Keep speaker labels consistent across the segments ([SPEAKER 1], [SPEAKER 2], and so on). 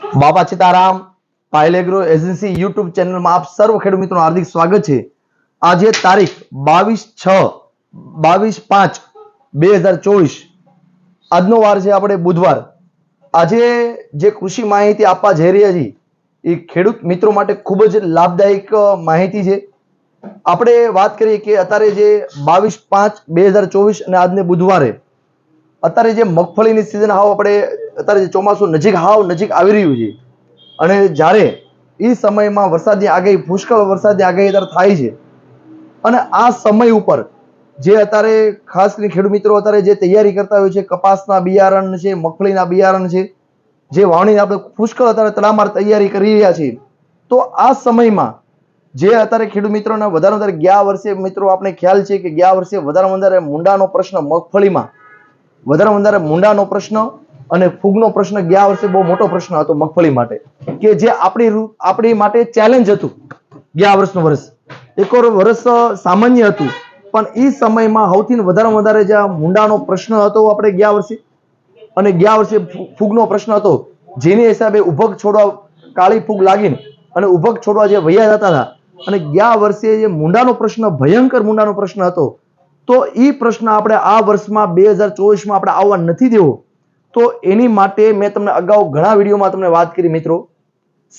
[SPEAKER 1] બાબા સીતારામ પાયલેગ્રો agency YouTube ચેનલમાં આપ સર્વ ખેડૂત મિત્રોનું હાર્દિક સ્વાગત છે. આજે તારીખ બાવીસ છ, બાવીસ પાંચ, બે હજાર ચોવીસ. આજનો વાર છે આપણે બુધવાર. આજે જે કૃષિ માહિતી આપવા જઈ રહ્યા છીએ, એ ખેડૂત મિત્રો માટે ખૂબ જ લાભદાયક માહિતી છે. આપણે વાત કરીએ કે અત્યારે જે બાવીસ પાંચ, બે હજાર ચોવીસ અને આજને બુધવારે, અત્યારે જે મગફળીની સિઝન હાવ આપણે અત્યારે ચોમાસું નજીક હાવ નજીક આવી રહ્યું છે. અને જ્યારે એ સમયમાં વરસાદની આગાહી પુષ્કળ વરસાદની આગાહી અત્યારે થાય છે. અને આ સમય ઉપર જે અત્યારે ખાસ કરીને ખેડૂત મિત્રો અત્યારે જે તૈયારી કરતા હોય છે, કપાસના બિયારણ છે, મગફળીના બિયારણ છે, જે વાવણીની આપણે પુષ્કળ અત્યારે તડામાર તૈયારી કરી રહ્યા છીએ. તો આ સમયમાં જે અત્યારે ખેડૂત મિત્રોને વધારે વધારે ગયા વર્ષે મિત્રો આપણે ખ્યાલ છે કે ગયા વર્ષે વધારે વધારે મુંડાનો પ્રશ્ન મગફળીમાં, વધારે વધારે મુંડાનો પ્રશ્ન અને ફૂગનો પ્રશ્ન ગયા વર્ષે બહુ મોટો પ્રશ્ન હતો મગફળી માટે, કે જે આપણી આપણી માટે ચેલેન્જ હતું ગયા વર્ષનું વર્ષ. એક વર્ષ સામાન્ય હતું, પણ એ સમયમાં સૌથી વધારે વધારે જે મુંડાનો પ્રશ્ન હતો આપણે ગયા વર્ષે, અને ગયા વર્ષે ફૂગનો પ્રશ્ન હતો, જેની હિસાબે ઉભક છોડવા કાળી ફૂગ લાગીને, અને ઉભક છોડવા જે વૈયા જતા હતા, અને ગયા વર્ષે જે મુંડાનો પ્રશ્ન, ભયંકર મુંડાનો પ્રશ્ન હતો, તો એ પ્રશ્ન આપણે આ વર્ષમાં બે હજાર ચોવીસમાં આપણે આવવા નથી દેવો. તો એની માટે મેં તમને અગાઉ ઘણા વિડીયોમાં તમને વાત કરી મિત્રો.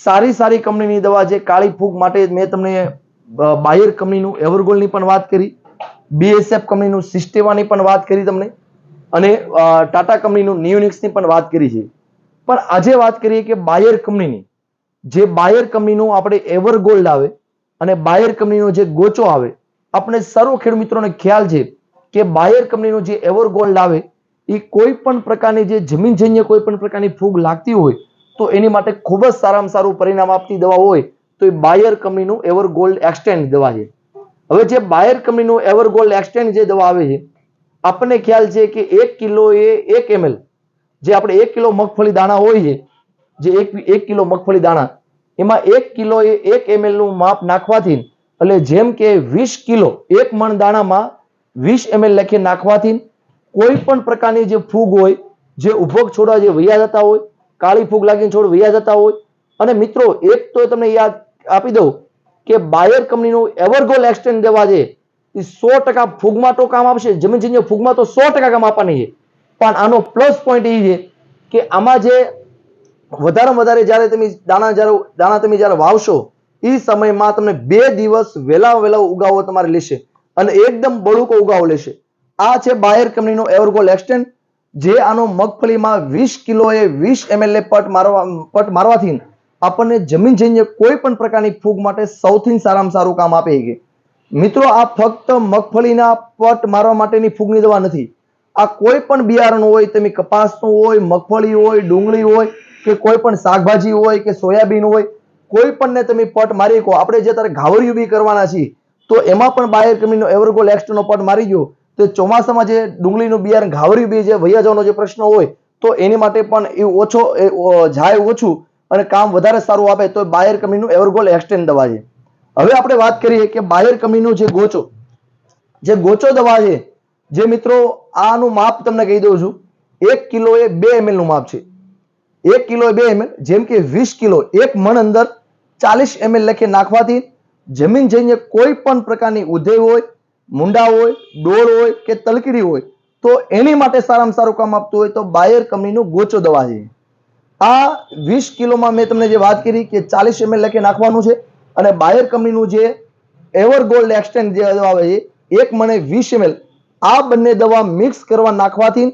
[SPEAKER 1] સારી સારી કંપનીની દવા જે કાળી ફૂગ માટે મેં તમને બાયર કંપનીનું એવરગોલની પણ વાત કરી. બીએસએફ કંપનીનું સિસ્ટેવાની પણ વાત કરી તમને. અને ટાટા કંપનીનું નિયોનિક્સની પણ વાત કરી છે. પણ આજે વાત કરીએ કે બાયર કંપનીની. જે બાયર કંપનીનું આપણે એવરગોલ્ડ આવે અને બાયર કંપનીનો જે ગોચો આવે, આપણે સર્વ ખેડૂત મિત્રોને ખ્યાલ છે કે બાયર કંપનીનું જે એવરગોલ્ડ આવે એ કોઈ પણ પ્રકારની જે જમીનજન્ય કોઈ પણ પ્રકારની ફૂગ લાગતી હોય, તો એની માટે ખૂબ જ સારામાં સારું પરિણામ આપતી દવા હોય, તો એ બાયર કંપનીનું એવરગોલ્ડ એક્સટેન્ડ દવા છે. હવે જે બાયર કંપનીનું એવરગોલ્ડ એક્સટેન્ડ જે દવા આવે છે આપણને ખ્યાલ છે કે એક કિલો એ એક એમએલ, જે આપણે એક કિલો મગફળી દાણા હોય છે, જે એક એક કિલો મગફળી દાણા, એમાં એક કિલો એ એક એમએલનું માપ નાખવાથી, એટલે જેમ કે વીસ કિલો એક મણ દાણામાં વીસ એમએલ લખી નાખવાથી કોઈ પણ પ્રકારની જે ફૂગ હોય, જે ઉભોગ છોડવા જે વૈયા જતા હોય, કાળી ફૂગ લાગીને છોડ વૈયા જતા હોય. અને મિત્રો, એક તો તમને યાદ આપી દઉં કે બાયર કંપનીનું એવરગોલ એક્સટેન્ડ દેવા છે, એ સો ટકા ફૂગમાં તો કામ આપશે જમીન જન્ય ફૂગમાં તો સો ટકા કામ આપવાની છે. પણ આનો પ્લસ પોઈન્ટ એ છે કે આમાં જે વધારે વધારે જ્યારે તમે દાણા જ્યારે દાણા તમે જ્યારે વાવશો, એ સમયમાં તમને બે દિવસ વહેલા વહેલા ઉગાવો તમારે લેશે. અને એકદમ બળુકો ઉગાવો લેશે. આ છે બાયર કંપનીનો એવરગોલ એક્સટેન્ડ જે આનો મગફળીમાં વીસ કિલોએ વીસ એમએલએ પટ મારવા પટ મારવાથી આપણને જમીન જઈને કોઈ પણ પ્રકારની ફૂગ માટે સૌથી સારામાં સારું કામ આપે છે. મિત્રો, આ ફક્ત મગફળીના પટ મારવા માટેની ફૂગની દવા નથી. આ કોઈ પણ બિયારણ હોય, તમે કપાસનું હોય, મગફળી હોય, ડુંગળી હોય, કે કોઈ પણ શાકભાજી હોય, કે સોયાબીન હોય, કોઈ પણને તમે પટ મારી કહો આપણે જે તારે ઘાવરિયું બી કરવાના છીએ, તો એમાં પણ બાયર કંપનીનો એવરગોલ એક્સ્ટ્રાનો પટ મારી ગયો. તો ચોમાસામાં જે ડુંગળીનું બિયારણ ઘાવરી બી જે વૈયા જવાનો જે પ્રશ્ન હોય, તો એની માટે પણ એ ઓછો જાય ઓછું અને કામ વધારે સારું આપે તો બાયર કંપનીનું એવરગોલ એક્સટેન્ડ દવા છે. હવે આપણે વાત કરીએ કે બાયર કંપનીનું જે ગોચો જે ગોચો દવા છે, જે મિત્રો આનું માપ તમને કહી દઉં છું, એક કિલો એ બે એમએલનું માપ છે. એક કિલો એ બે એમએલ, જેમ કે વીસ કિલો, એક મણ અંદર ચાલીસ એમએલ લખી નાખવાથી જમીન જઈને કોઈ પણ પ્રકારની ઉધઈ હોય મુંડા હોય, ડોળ હોય કે તલકડી હોય, તો એની માટે સારામાં સારું કામ આપતું હોય તો બાયર કંપનીનું ગોચો દવા છે. આ વીસ કિલોમાં મેં તમને જે વાત કરી કે ચાલીસ એમએલ લખી નાખવાનું છે અને બાયર કંપનીનું જે એવર ગોલ્ડ એક્સટેન્ડ જે દવા આવે છે, એક મને વીસ એમએલ આ બંને દવા મિક્સ કરવા નાખવાથી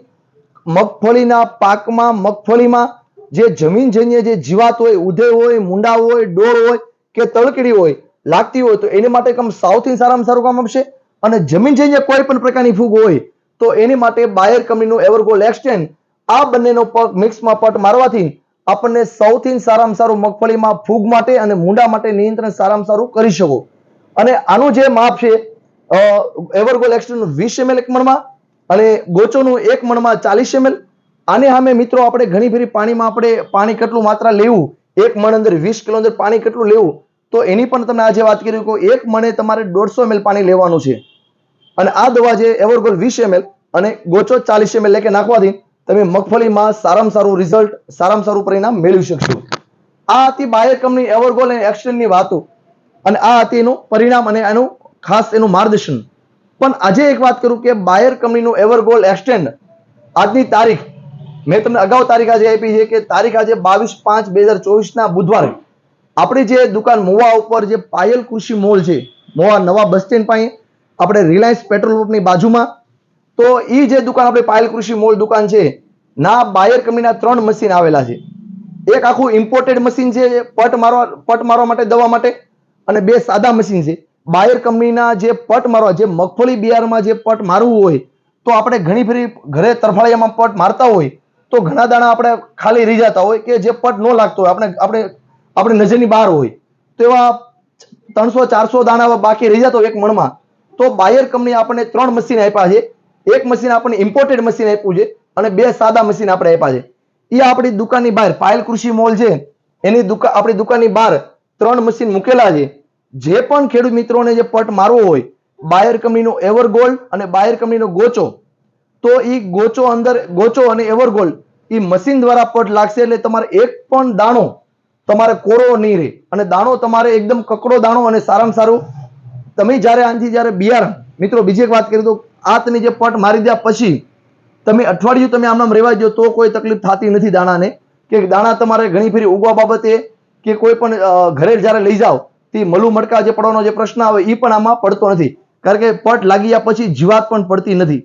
[SPEAKER 1] મગફળીના પાકમાં, મગફળીમાં જે જમીનજન્ય જે જીવાત હોય ઉધે હોય, મુંડા હોય, ડોળ હોય કે તળકડી હોય, લાગતી હોય તો એની માટે કામ સૌથી સારામાં સારું કામ આપશે. અને જમીન જઈને કોઈ પણ પ્રકારની ફૂગ હોય, તો એની માટે બાયર કંપનીનું એવરગોલ્ડ એક્સટેન્ડ આ બંનેનો પગ મિક્સમાં પટ મારવાથી આપણને સૌથી સારામાં સારું મગફળીમાં ફૂગ માટે અને મુંડા માટે નિયંત્રણ સારામાં સારું કરી શકો. અને આનું જે માપ છે એવરગોલ એક્સટેન્ડ વીસ એમએલ એક મણમાં અને ગોચોનું એક મણમાં ચાલીસ એમએલ આને સામે મિત્રો આપણે ઘણી ફેરી પાણીમાં આપણે પાણી કેટલું માત્રા લેવું, એક મણ અંદર વીસ કિલો અંદર પાણી કેટલું લેવું તો એની પણ તમે આજે વાત કરી એક મણે તમારે દોઢસો એમએલ પાણી લેવાનું છે. અને આ દવા છે એવરગોલ વીસ એમએલ અને ગોચો ચાલીસ એમએલ લેકે નાખવાથી તમે મગફળીમાં સારામાં સારું રિઝલ્ટ સારામાં સારું પરિણામ મેળવી શકશો. આ હતી બાયર કંપની એવરગોલ અને એક્સટેન્ડની વાતો. અને આ હતી એનું પરિણામ અને એનું ખાસ એનું માર્ગદર્શન. પણ આજે એક વાત કરું કે બાયર કંપનીનું એવરગોલ એક્સટેન્ડ આજની તારીખ, મેં તમને અગાઉ તારીખ આજે આપી છે કે તારીખ આજે બાવીસ પાંચ બે હજાર ચોવીસના બુધવારે. આપણી જે દુકાન મોવા ઉપર જે પાયલ કૃષિ મોલ છે, મોવા નવા બસ સ્ટેન્ડ પાસે, આપણે રિલાયન્સ પેટ્રોલ પંપની બાજુમાં, તો એ જે દુકાન આપણે પાયલ કૃષિ મોલ દુકાન છે, ના, બાયર કંપનીના ત્રણ મશીન આવેલા છે. એક આખું ઇમ્પોર્ટેડ મશીન છે પટ મારવા પટ મારવા માટે, દવા માટે, અને બે સાદા મશીન છે. બાયર કંપનીના જે પટ મારવા, જે મગફળી બિયારમાં જે પટ મારવું હોય, તો આપણે ઘણી ફરી ઘરે તરફાળિયામાં પટ મારતા હોય, તો ઘણા દાણા આપણે ખાલી રહી જતા હોય કે જે પટ ન લાગતો હોય. આપણે આપણે આપણી નજરની બહાર હોય. તો એવા ત્રણસો, ચારસો દાણા બાકી રહી જતો એક મણમાં. તો બાયર કંપની આપણને ત્રણ મશીન આપ્યા છે. એક મશીન આપણને ઇમ્પોર્ટેડ મશીન આપ્યું છે અને બે સાદા મશીન આપણે આપ્યા છે. એ આપણી દુકાનની બહાર, પાયલ કૃષિ મોલ છે. એની દુકાન આપણી દુકાનની બહાર ત્રણ મશીન મૂકેલા છે. જે પણ ખેડૂત મિત્રોને જે પટ મારવો હોય બાયર કંપનીનો એવર ગોલ્ડ અને બાયર કંપનીનો ગોચો તો એ ગોચો અંદર ગોચો અને એવર ગોલ્ડ એ મશીન દ્વારા પટ લાગશે એટલે તમારે એક પણ દાણો તમારે કોરો નહીં રહે. અને દાણો તમારે એકદમ કકડો દાણો અને સારામાં સારું. તમે જ્યારે આનાથી જ્યારે બિયારણ, મિત્રો બીજી એક વાત કરી તો આતની જે પટ મારી દ્યા પછી તમે અઠવાડિયું તમે આમ આમ રહેવા દો તો કોઈ તકલીફ થતી નથી દાણાને. કે દાણા તમારે ઘણી ફેરી ઉગવા બાબતે કે કોઈ પણ ઘરે જ્યારે લઈ જાઓ, તે મલું મટકા જે પડવાનો જે પ્રશ્ન આવે એ પણ આમાં પડતો નથી. કારણ કે પટ લાગી ગયા પછી જીવાત પણ પડતી નથી.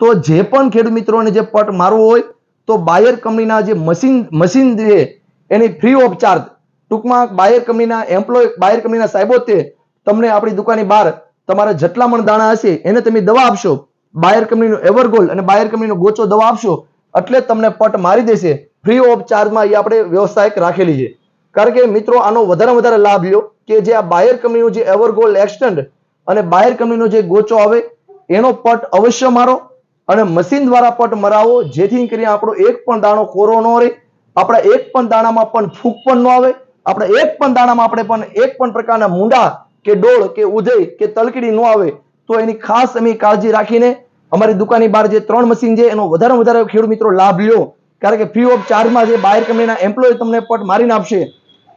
[SPEAKER 1] તો જે પણ ખેડૂત મિત્રોને જે પટ મારવો હોય, તો બાયર કંપનીના જે મશીન મશીન છે એની ફ્રી ઓફ ચાર્જ ટૂંકમાં બાયર કંપનીના એમ્પ્લોય બાયર કંપનીના સાહેબો તે તમને આપણી દુકાનની બહાર તમારા જેટલા પણ દાણા હશે એને તમે દવા આપશો. બાયર કંપનીનો એવરગોલ્ડ અને બાયર કંપનીનો ગોચો દવા આપશો એટલે તમને પટ મારી દેશે. ફ્રી ઓફ ચાર્જમાં એ આપણે વ્યવસાયક રાખેલી છે. કારણ કે મિત્રો આનો વધારે વધારે લાભ લ્યો કે જે આ બાયર કંપનીનું જે એવરગોલ્ડ એક્સટેન્ડ અને બાયર કંપનીનો જે ગોચો આવે એનો પટ અવશ્ય મારો અને મશીન દ્વારા પટ મરાવો. જેથી કરીને આપણો એક પણ દાણો કોરો ન રહે. આપણા એક પણ દાણામાં પણ ફૂગ પણ ન આવે, આપણે એક પણ દાણામાં આપણે પણ એક પણ પ્રકારના મૂંડા કે ડોળ કે ઉધઈ કે તલકડી ન આવે, તો એની ખાસ અમે કાળજી રાખીને અમારી દુકાનની બહાર જે ત્રણ મશીન છે, એનો વધારે વધારે ખેડૂત મિત્રો લાભ લ્યો. કારણ કે ફ્રી ઓફ ચાર્જમાં જે બાયર કંપનીના એમ્પ્લોય તમને પટ મારીને આપશે.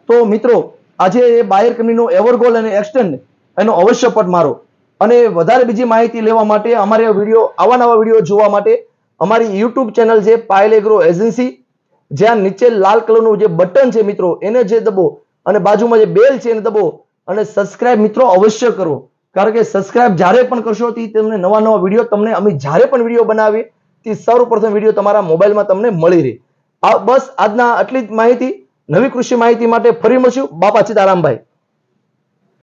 [SPEAKER 1] તો મિત્રો, આજે એ બાયર કંપનીનો એવરગોલ અને એક્સટેન્ડ એનો અવશ્ય પટ મારો. અને વધારે બીજી માહિતી લેવા માટે અમારે વીડિયો, આવા નવા વીડિયો જોવા માટે અમારી યુટ્યુબ ચેનલ છે પાયલ એગ્રો એજન્સી જ્યાં નીચે લાલ કલરનું જે બટન છે મિત્રો, એને જે દબો અને બાજુમાં જે બેલ છે એને દબો અને સબસ્ક્રાઇબ મિત્રો અવશ્ય કરો. કારણ કે સબસ્ક્રાઇબ જ્યારે પણ કરશો તે તમને નવા નવા વીડિયો તમને, અમે જ્યારે પણ વીડિયો બનાવીએ તે સૌપ્રથમ વીડિયો તમારા મોબાઈલમાં તમને મળી રહે. આ બસ આજના આટલી જ માહિતી. નવી કૃષિ માહિતી માટે ફરી મળશું. બાપા સીતારામભાઈ